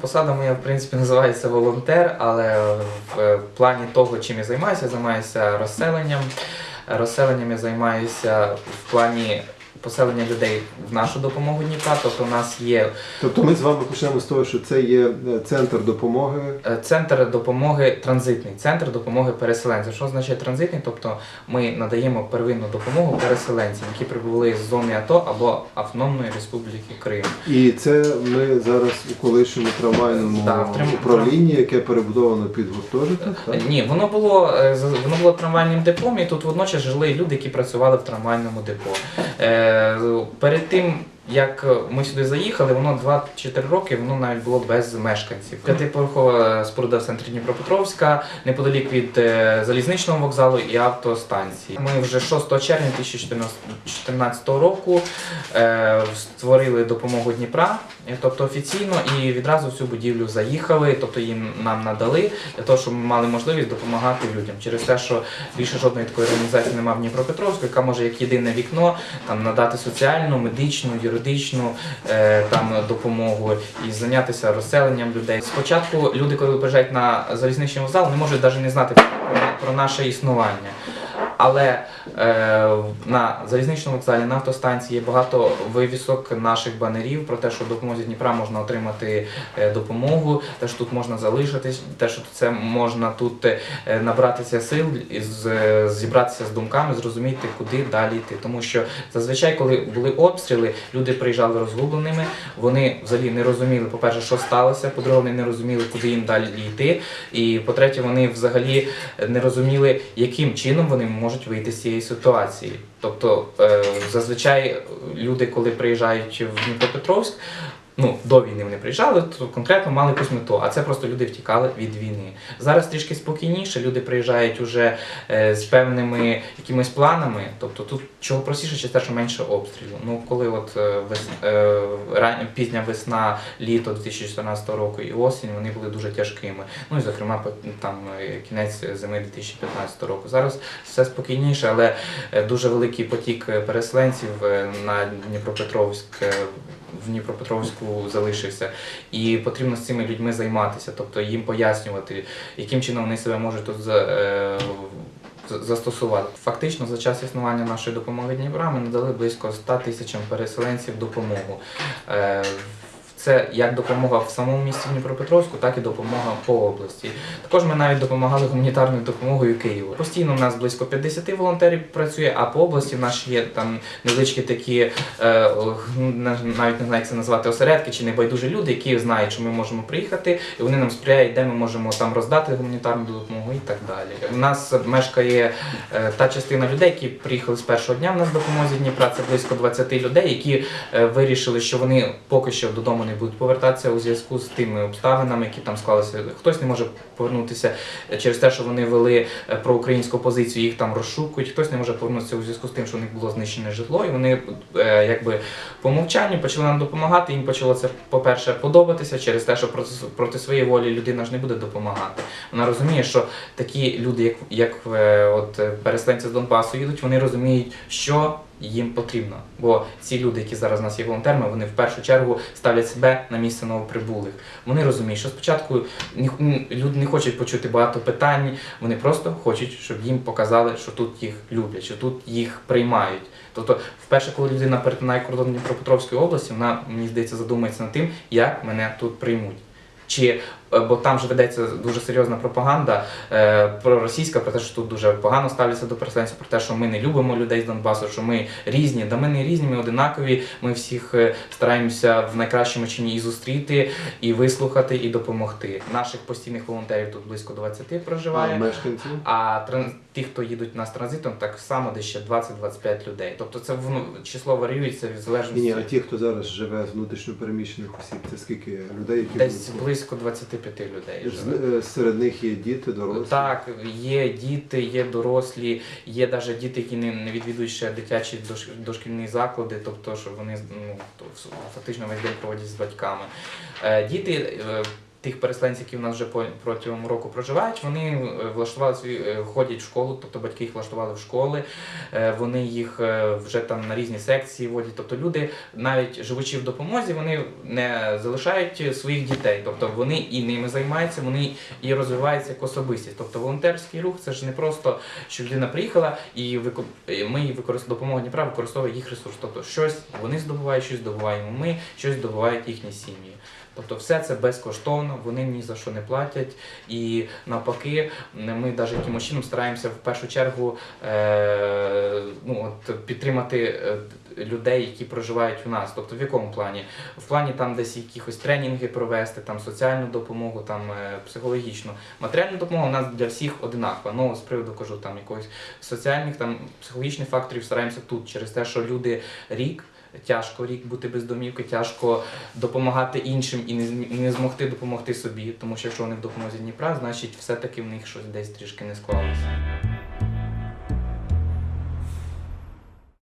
Посада моя, в принципі, називається волонтер, але в е, плані того, чим я займаюся, я займаюся розселенням. Розселенням я займаюся в плані поселення людей в нашу допомогу Дніпра. Тобто у нас є Тобто ми з вами почнемо з того, що це є е, центр допомоги. е, центр допомоги, транзитний центр допомоги переселенцям. Що означає транзитний? Тобто ми надаємо первинну допомогу переселенцям, які прибули з зони АТО або Автономної Республіки Крим. І це ми зараз у колишньому трамвайному Да, управлінні, яке перебудовано під гуртожиток. Так? Ні, воно було е, воно було трамвайним депом, і тут водночас жили люди, які працювали в трамвайному депо. Е, перед тим. Як ми сюди заїхали, воно 2 чи 3 роки воно навіть було без мешканців. П'ятиповерхова споруда в центрі Дніпропетровська, неподалік від е, залізничного вокзалу і автостанції. Ми вже 6 червня 2014 року е, створили допомогу Дніпра, е, тобто офіційно, і відразу в цю будівлю заїхали, тобто їм нам надали для того, щоб ми мали можливість допомагати людям. Через те, що більше жодної такої організації немає в Дніпропетровську, яка може як єдине вікно там надати соціальну, медичну, юридичну е, там допомогу і зайнятися розселенням людей. Спочатку люди, коли приїжджають на залізничний вокзал, не можуть навіть не знати про наше існування. Але е, на залізничному вокзалі на автостанції є багато вивісок наших банерів про те, що в допомозі Дніпра можна отримати е, допомогу, те, що тут можна залишитись, те, що це можна тут е, набратися сил, і з- зібратися з думками, зрозуміти, куди далі йти. Тому що зазвичай, коли були обстріли, люди приїжджали розгубленими. Вони взагалі не розуміли, по-перше, що сталося, по-друге, вони не розуміли, куди їм далі йти. І по-третє, вони взагалі не розуміли, яким чином вони можуть вийти з цієї ситуації. Тобто, е, зазвичай люди, коли приїжджають в Дніпропетровськ, ну до війни вони приїжджали, то конкретно мали якусь мету, а це просто люди втікали від війни. Зараз трішки спокійніше, люди приїжджають уже е, з певними якимись планами. Тобто тут чого простіше, чи те, що менше обстрілу. Ну коли от е, вес, е, пізня весна, літо 2014 року і осінь, вони були дуже тяжкими. Ну і зокрема там кінець зими 2015 року. Зараз все спокійніше, але дуже великий потік переселенців на Дніпропетровськ. Е, В Дніпропетровську залишився, і потрібно з цими людьми займатися, тобто їм пояснювати, яким чином вони себе можуть тут е, застосувати. Фактично, за час існування нашої допомоги Дніпра ми надали близько 100 тисячам переселенців допомогу. Це як допомога в самому місті Дніпропетровську, так і допомога по області. Також ми навіть допомагали гуманітарною допомогою Києву. Постійно у нас близько 50 волонтерів працює, а по області в нас є там невеличкі такі, е, навіть не знаю, як це назвати осередки чи небайдужі люди, які знають, що ми можемо приїхати, і вони нам сприяють, де ми можемо там роздати гуманітарну допомогу і так далі. У нас мешкає е, та частина людей, які приїхали з першого дня в нас допомозі Дніпра. Це близько 20 людей, які е, вирішили, що вони поки що додому не будуть повертатися у зв'язку з тими обставинами, які там склалися. Хтось не може повернутися через те, що вони вели е, проукраїнську позицію, їх там розшукують. Хтось не може повернутися у зв'язку з тим, що у них було знищене житло, і вони е, якби по мовчанню почали нам допомагати. Їм почало це, по-перше, подобатися через те, що проти, своєї волі людина ж не буде допомагати. Вона розуміє, що такі люди, як, як е, от переселенці з Донбасу їдуть, вони розуміють, що їм потрібно. Бо ці люди, які зараз у нас є волонтерами, вони в першу чергу ставлять себе на місце новоприбулих. Вони розуміють, що спочатку люди не хочуть почути багато питань, вони просто хочуть, щоб їм показали, що тут їх люблять, що тут їх приймають. Тобто, вперше, коли людина перетинає кордон Дніпропетровської області, вона мені здається задумається над тим, як мене тут приймуть. Чи бо там же ведеться дуже серйозна пропаганда е, проросійська про те, що тут дуже погано ставляться до переселенців, про те, що ми не любимо людей з Донбасу, що ми різні. Да ми не різні, ми одинакові. Ми всіх е, стараємося в найкращому чині і зустріти, і вислухати, і допомогти. Наших постійних волонтерів тут близько 20 проживає. мешканці. А тран... ті, хто їдуть нас транзитом, так само десь ще 20-25 людей. Тобто це воно число варіюється в залежності. Ні, а ті, хто зараз живе з внутрішньопереміщених осіб, це скільки людей, які Десь близько 25 людей. живе. Е, серед них є діти, дорослі. Так, є діти, є дорослі, є навіть діти, які не, відвідують ще дитячі дош- дошкільні заклади, тобто, що вони ну, фактично весь день проводять з батьками. Е, Діти. Тих переселенців, які в нас вже протягом року проживають, вони е, влаштували е, ходять в школу, тобто батьки їх влаштували в школи, е, вони їх вже там на різні секції водять. Тобто люди, навіть живучи в допомозі, вони не залишають своїх дітей. Тобто вони і ними займаються, вони і розвиваються як особистість. Тобто волонтерський рух це ж не просто, що людина приїхала і ми її допомога Дніпра використовує їх ресурс. Тобто щось вони здобувають, щось здобуваємо ми, щось здобувають їхні сім'ї. Тобто все це безкоштовно, вони ні за що не платять. І навпаки, ми навіть якимось чином стараємося в першу чергу е, ну, от, підтримати е, людей, які проживають у нас. Тобто в якому плані? В плані там десь якихось тренінги провести, там соціальну допомогу, там е, психологічну. Матеріальна допомога у нас для всіх одинакова. Ну, з приводу кажу, там якогось соціальних, там психологічних факторів стараємося тут через те, що люди рік. Тяжко рік бути без домівки, тяжко допомагати іншим і не, змогти допомогти собі, тому що якщо вони в допомозі Дніпра, значить все-таки в них щось десь трішки не склалося.